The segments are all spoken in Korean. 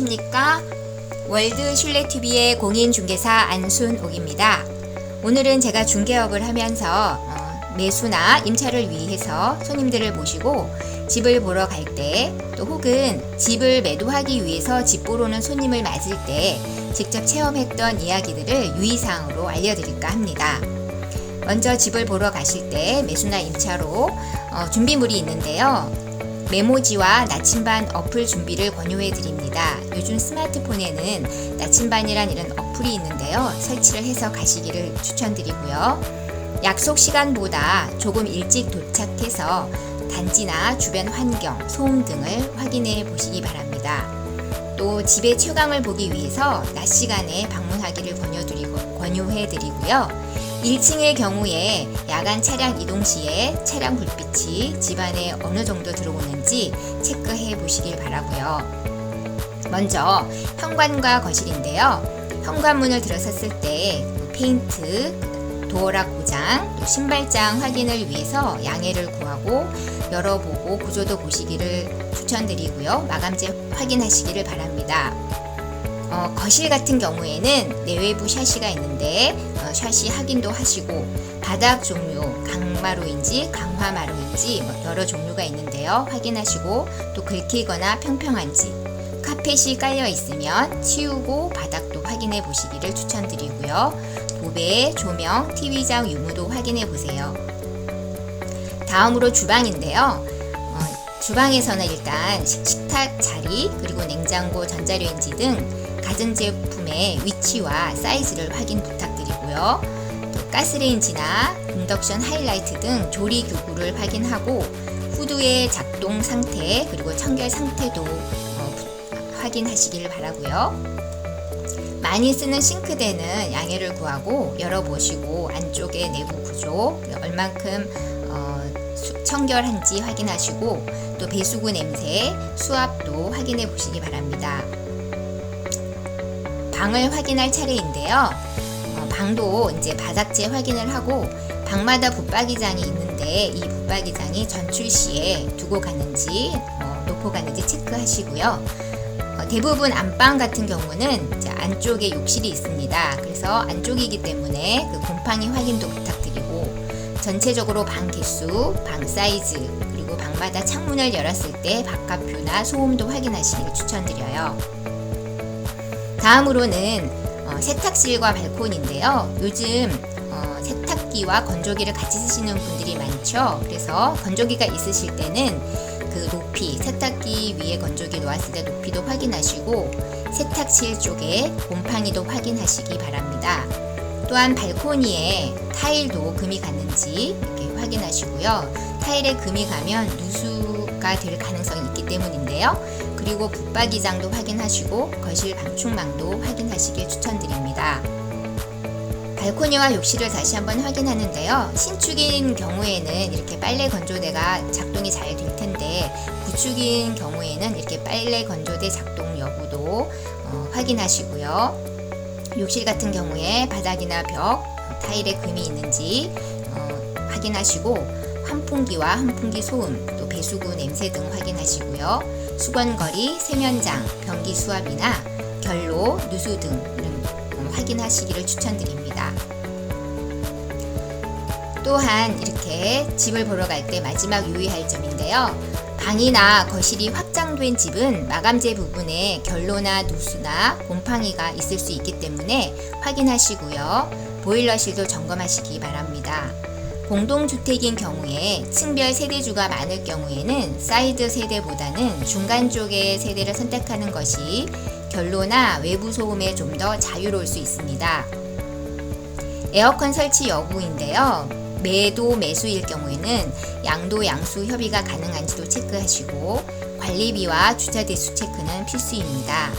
안녕하십니까? 월드 슐레TV의 공인 중개사 안순옥입니다. 오늘은 제가 중개업을 하면서 어, 매수나 임차를 위해서 손님들을 모시고 집을 보러 갈 때 또 혹은 집을 매도하기 위해서 집 보러 오는 손님을 맞을 때 직접 체험했던 이야기들을 유의사항으로 알려드릴까 합니다. 먼저 집을 보러 가실 때 매수나 임차로 어, 준비물이 있는데요. 메모지와 나침반 어플 준비를 권유해 드립니다. 요즘 스마트폰에는 나침반이란 이런 어플이 있는데요. 설치를 해서 가시기를 추천드리고요. 약속 시간보다 조금 일찍 도착해서 단지나 주변 환경, 소음 등을 확인해 보시기 바랍니다. 또 집의 최강을 보기 위해서 낮 시간에 방문하기를 권유드리고, 권유해 드리고요. 1층의 경우에 야간 차량 이동 시에 차량 불빛이 집안에 어느 정도 들어오는지 체크해 보시길 바라고요. 먼저 현관과 거실인데요. 현관문을 들어섰을 때 페인트, 도어락 고장, 또 신발장 확인을 위해서 양해를 구하고 열어보고 구조도 보시기를 추천드리고요. 마감재 확인하시기를 바랍니다. 어, 거실 같은 경우에는 내외부 샤시가 있는데 어, 샤시 확인도 하시고 바닥 종류 강마루인지 강화마루인지 뭐 여러 종류가 있는데요. 확인하시고 또 긁히거나 평평한지 카펫이 깔려 있으면 치우고 바닥도 확인해 보시기를 추천드리고요. 도배, 조명, TV장 유무도 확인해 보세요. 다음으로 주방인데요. 어, 주방에서는 일단 식탁 자리 그리고 냉장고, 전자레인지 등 가전 제품의 위치와 사이즈를 확인 부탁드리고요. 또 가스레인지나 인덕션 하이라이트 등 조리 교구를 확인하고 후드의 작동 상태 그리고 청결 상태도 어, 확인하시길 바라고요. 많이 쓰는 싱크대는 양해를 구하고 열어보시고 안쪽의 내부 구조 얼만큼 어, 청결한지 확인하시고 또 배수구 냄새, 수압도 확인해 보시기 바랍니다. 방을 확인할 차례인데요. 어, 방도 이제 바닥재 확인을 하고 방마다 붙박이장이 있는데 이 붙박이장이 전출 시에 두고 가는지 어, 놓고 가는지 체크하시고요. 어, 대부분 안방 같은 경우는 안쪽에 욕실이 있습니다. 그래서 안쪽이기 때문에 그 곰팡이 확인도 부탁드리고 전체적으로 방 개수, 방 사이즈 그리고 방마다 창문을 열었을 때 바깥 뷰나 소음도 확인하시기를 추천드려요. 다음으로는 어, 세탁실과 발코니인데요. 요즘 어, 세탁기와 건조기를 같이 쓰시는 분들이 많죠. 그래서 건조기가 있으실 때는 그 높이, 세탁기 위에 건조기 놓았을 때 높이도 확인하시고 세탁실 쪽에 곰팡이도 확인하시기 바랍니다. 또한 발코니에 타일도 금이 갔는지 이렇게 확인하시고요. 타일에 금이 가면 누수가 될 가능성이 있기 때문인데요. 그리고 붙박이장도 확인하시고 거실 방충망도 확인하시길 추천드립니다. 발코니와 욕실을 다시 한번 확인하는데요. 신축인 경우에는 이렇게 빨래 건조대가 작동이 잘 될 텐데 구축인 경우에는 이렇게 빨래 건조대 작동 여부도 어, 확인하시고요. 욕실 같은 경우에 바닥이나 벽, 타일에 금이 있는지 어, 확인하시고 환풍기와 환풍기 소음, 또 배수구 냄새 등 확인하시고요. 수건거리, 세면장, 변기 수압이나 결로, 누수 등 음, 확인하시기를 추천드립니다. 또한 이렇게 집을 보러 갈 때 마지막 유의할 점인데요. 방이나 거실이 확장된 집은 마감재 부분에 결로나 누수나 곰팡이가 있을 수 있기 때문에 확인하시고요. 보일러실도 점검하시기 바랍니다. 공동주택인 경우에 층별 세대주가 많을 경우에는 사이드 세대보다는 중간 쪽의 세대를 선택하는 것이 결로나 외부 소음에 좀 더 자유로울 수 있습니다. 에어컨 설치 여부인데요. 매도 매수일 경우에는 양도 양수 협의가 가능한지도 체크하시고 관리비와 주차 대수 체크는 필수입니다.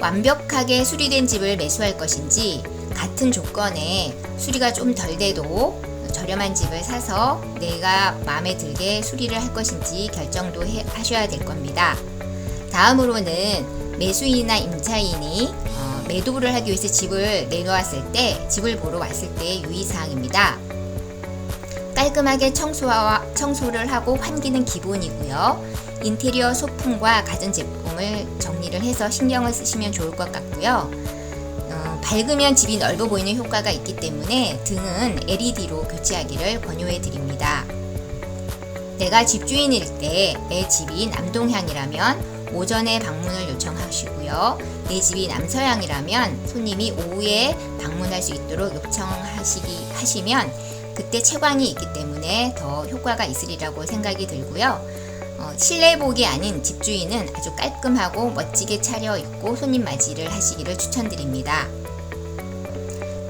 완벽하게 수리된 집을 매수할 것인지 같은 조건에 수리가 좀 덜 돼도 저렴한 집을 사서 내가 마음에 들게 수리를 할 것인지 결정도 해, 하셔야 될 겁니다. 다음으로는 매수인이나 임차인이 어, 매도를 하기 위해서 집을 내놓았을 때, 집을 보러 왔을 때 유의사항입니다. 깔끔하게 청소와, 청소를 하고 환기는 기본이고요. 인테리어 소품과 가전제품을 정리를 해서 신경을 쓰시면 좋을 것 같고요. 어, 밝으면 집이 넓어 보이는 효과가 있기 때문에 등은 LED로 교체하기를 권유해 드립니다. 내가 집주인일 때 내 집이 남동향이라면 오전에 방문을 요청하시고요. 내 집이 남서향이라면 손님이 오후에 방문할 수 있도록 요청하시기 하시면 그때 채광이 있기 때문에 더 효과가 있으리라고 생각이 들고요. 어, 실내복이 아닌 집주인은 아주 깔끔하고 멋지게 차려입고 손님 맞이를 하시기를 추천드립니다.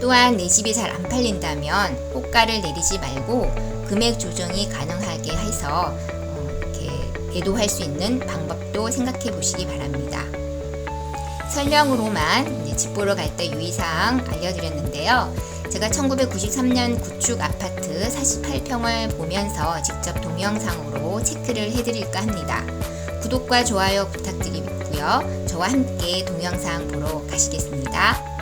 또한 내 집이 잘 안 팔린다면 호가를 내리지 말고 금액 조정이 가능하게 해서 어, 이렇게 애도할 수 있는 방법도 생각해 보시기 바랍니다. 설명으로만 집 보러 갈 때 유의사항 알려드렸는데요. 제가 1993년 구축 아파트 48평을 보면서 직접 동영상으로 체크를 해드릴까 합니다. 구독과 좋아요 부탁드리고요. 저와 함께 동영상 보러 가시겠습니다.